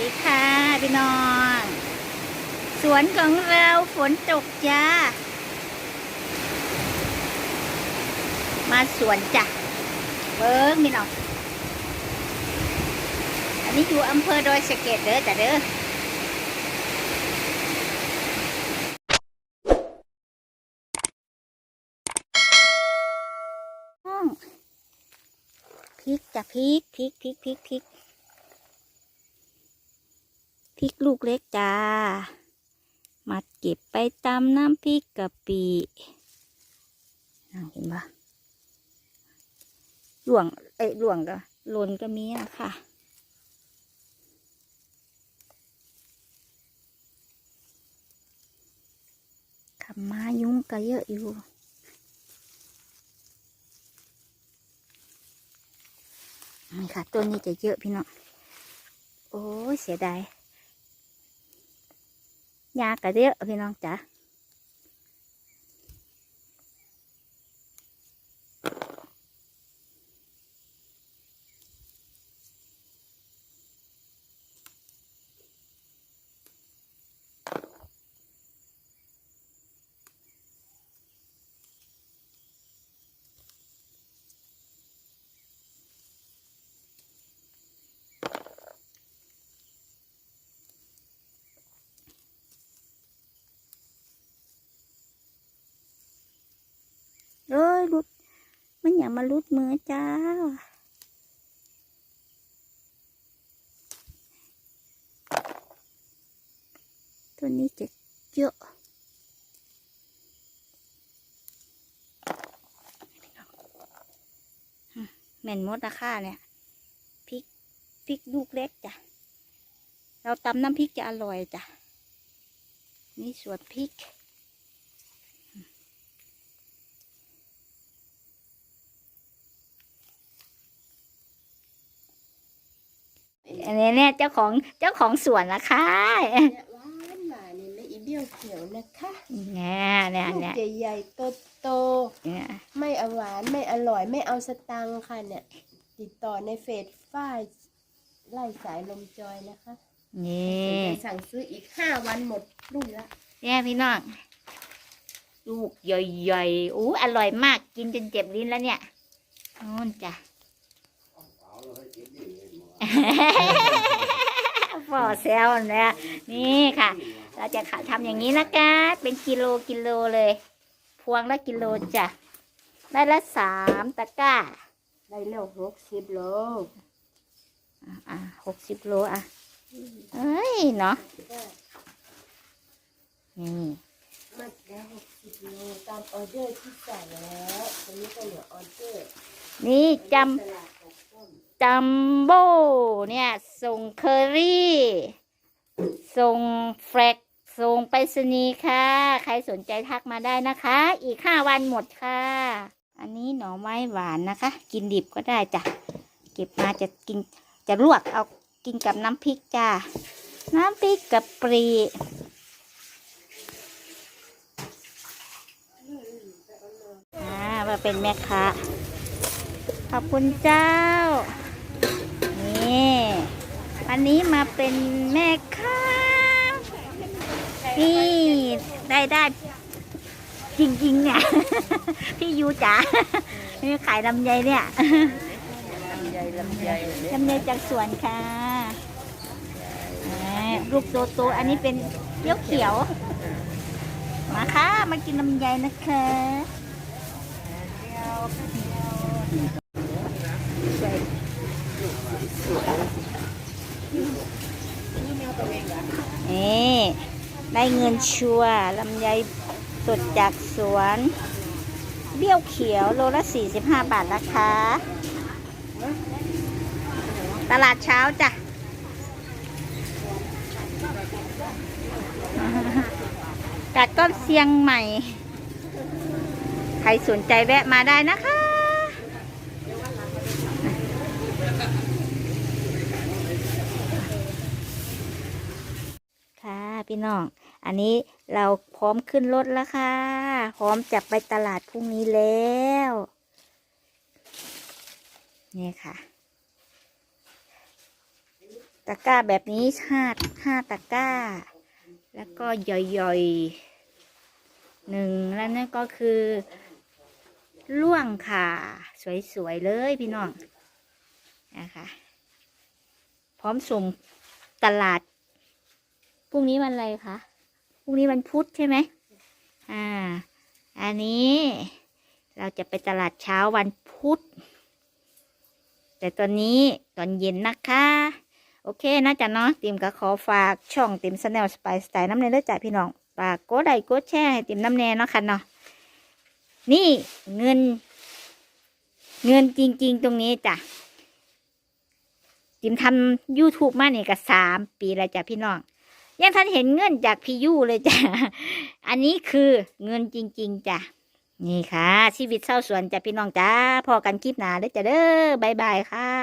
ดีค่ะพี่น้อง สวนของเราฝนตกจ้า มาสวนจ้ะเบิ้งพี่น้อง อันนี้อยู่อำเภอดอยสะเก็ดเด้อจ้ะเด้อห้องพริกจ้ะพริกพริกพริกพริกพริก พริกลูกเล็กจ้ามาเก็บไปตำน้ำพริกกะปิน่าเห็นปะหลวง เอ้ยหลวงก็หล่นก็มีอะค่ะขำมายุงก็เยอะอยู่นี่ค่ะต้นนี้จะเยอะพี่น้อง โอ้เสียดาย ยากระเยอะพี่น้องจ๋าเอ้ยรุด มันอย่ามารุดมือจ้า ตัวนี้จะเยอะอืมแม่นมดราคาเนี่ยพริกพริกลูกเล็กจ้ะ เราตำน้ำพริกจะอร่อยจ้ะ นี่สวนพริก อันนี้เนี่ยเจ้าของเจ้าของสวนนะคะเนี่ยหวานหวานนี่ไม่อีเบี้ยวเขียวนะคะเนี่ยเนี่ยลูกเนี่ยใหญ่ๆโตโตเนี่ยๆไม่เอาหวานไม่อร่อยไม่เอาสตังค์ค่ะเนี่ย ติดต่อในเฟซฝ้ายไล่สายลมจอยนะคะนี่สนใจสั่งซื้ออีกห้าวันหมดรุ่นละเนี่ยพี่น้องลูกใหญ่ๆอู้อร่อยมากกินจนเจ็บลิ้นแล้วเนี่ยนู่นจ้ะฟอ แซวเนี่ยนี่ค่ะ เราจะขายทำอย่างนี้นะคะ เป็นกิโลกิโลเลย พวงละกิโลจ้ะ ได้ละสามตะกร้า ได้แล้วหกสิบโลอะอะหกสิบโลอะเอ้ยเนาะ นี่มัดแล้วหกสิบโลตามออเดอร์ที่สั่งแล้วตอนนี้ก็เหลือออเดอร์ นี่จตลาดของต้นำ จัมโบ้เนี่ยส่งเคอรี่ส่งแฟลกส่งไปรษณีย์ค่ะ ใครสนใจทักมาได้นะคะ อีกห้าวันหมดค่ะ อันนี้หน่อไม้หวานนะคะ กินดิบก็ได้จ้ะ เก็บมาจะกินจะลวกเอากินกับน้ำพริกจ้า น้ำพริกกับปรีอ่ามาเป็นแม่ค้าขอบคุณเจ้า วันนี้มาเป็นแม่ค้านี่ได้ได้จริงๆ เนี่ย พี่ยูจ๋านี่ขายลำไยเนี่ยลำไยลำไยลำไยจากสวนค่ะอ่ลูกโตโตอันนี้เป็นเขียวเขียวมาค่ะ มากินลำไยนะคะ นี่ได้เงินชัวลำไยสดจากสวน เบี้ยวเขียวโลละ 45 บาทนะคะ ตลาดเช้าจ้ะจากต้นเชียงใหม่ ใครสนใจแวะมาได้นะคะ ค่ะ พี่น้อง อันนี้เราพร้อมขึ้นรถแล้วค่ะ พร้อมจะไปตลาดพรุ่งนี้แล้ว นี่ค่ะ ตะกร้าแบบนี้ห้าห้าตะกร้า แล้วก็ย่อยๆหนึ่งแล้วนั่นก็คือล่วงค่ะ สวยๆเลยพี่น้องนะคะ พร้อมส่งตลาด พรุ่งนี้วันอะไรคะ พรุ่งนี้วันพุธใช่ไหม อ่า อันนี้เราจะไปตลาดเช้าวันพุธ แต่ตอนนี้ตอนเย็นนะคะ โอเคนะจ๊ะเนาะติมก็ขอฝากช่องติมสแนลสไปสไตล์น้ำเนยเด้อจ้ะพี่น้องฝากกดไลค์กดแชร์ให้ติมน้ำแน่เนาะค่ะเนาะ นี่เงิน เงินจริง ๆ ตรงนี้จ้ะติมทำ YouTube มาเนี่ยก็สามปีแล้วจ้ะพี่น้อง ยังท่านเห็นเงินจากพี่ยูเลยจ้ะ อันนี้คือเงินจริง ๆจ้ะ นี่ค่ะ ชีวิตเศร้าสวนจ้ะพี่น้องจ้าพอกันคลิปหนาเด้อจ้ะเด้อบายบายค่ะ